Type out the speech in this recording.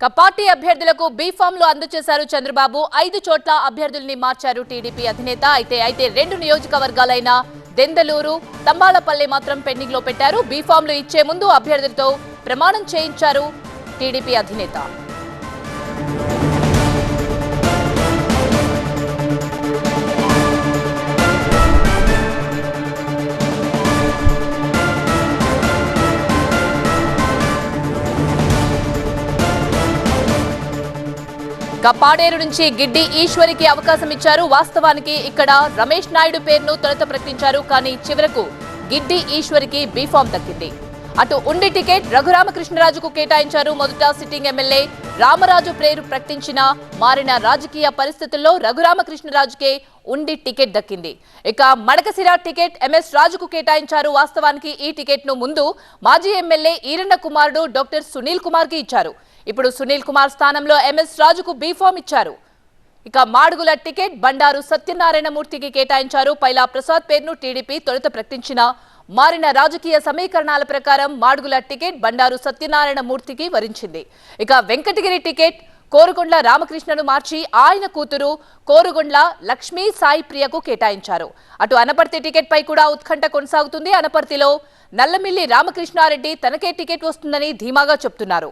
ఇక పార్టీ అభ్యర్థులకు బీఫామ్లు అందజేశారు చంద్రబాబు. ఐదు చోట్ల అభ్యర్థుల్ని మార్చారు టీడీపీ అధినేత. అయితే అయితే రెండు నియోజకవర్గాలైన దెందలూరు తంబాలపల్లి మాత్రం పెండింగ్లో పెట్టారు. బీఫామ్లు ఇచ్చే ముందు అభ్యర్థులతో ప్రమాణం చేయించారు టీడీపీ అధినేత. పాడేరు నుంచి గిడ్డి ఈశ్వరికి అవకాశం ఇచ్చారు. వాస్తవానికి ఇక్కడ రమేష్ నాయుడు పేరును తొలుత ప్రకటించారు కానీ చివరకు గిడ్డి ఈశ్వరికి బీఫామ్ దక్కింది. అటు ఉండి టికెట్ రఘురామకృష్ణరాజుకు కేటాయించారు. మొదట సిట్టింగ్ ఎమ్మెల్యే రామరాజు పేరు ప్రకటించిన మారిన రాజకీయ పరిస్థితుల్లో రఘురామకృష్ణరాజుకే ఉండి టికెట్ దక్కింది. ఇక మడకసిర టికెట్ ఎంఎస్ రాజుకు కేటాయించారు. వాస్తవానికి ఈ టికెట్ను ముందు మాజీ ఎమ్మెల్యే ఈరన్న కుమారుడు డాక్టర్ సునీల్ కుమార్కి ఇచ్చారు. ఇప్పుడు సునీల్ కుమార్ స్థానంలో ఎంఎస్ రాజుకు బీఫామ్ ఇచ్చారు. ఇక మాడుగుల టికెట్ బండారు సత్యనారాయణ మూర్తికి కేటాయించారు. పైలా ప్రసాద్ పేరును టీడీపీ తొలుత ప్రకటించిన మారిన రాజకీయ సమీకరణాల ప్రకారం మాడుగుల టికెట్ బండారు సత్యనారాయణ మూర్తికి వరించింది. ఇక వెంకటగిరి టికెట్ కోరుగొండ్ల రామకృష్ణను మార్చి ఆయన కూతురు కోరుగొండ్ల లక్ష్మీ సాయి ప్రియకు కేటాయించారు. అటు అనపర్తి టికెట్ పై కూడా ఉత్కంఠ కొనసాగుతుంది. అనపర్తిలో నల్లమిల్లి రామకృష్ణారెడ్డి తనకే టికెట్ వస్తుందని ధీమాగా చెప్తున్నారు.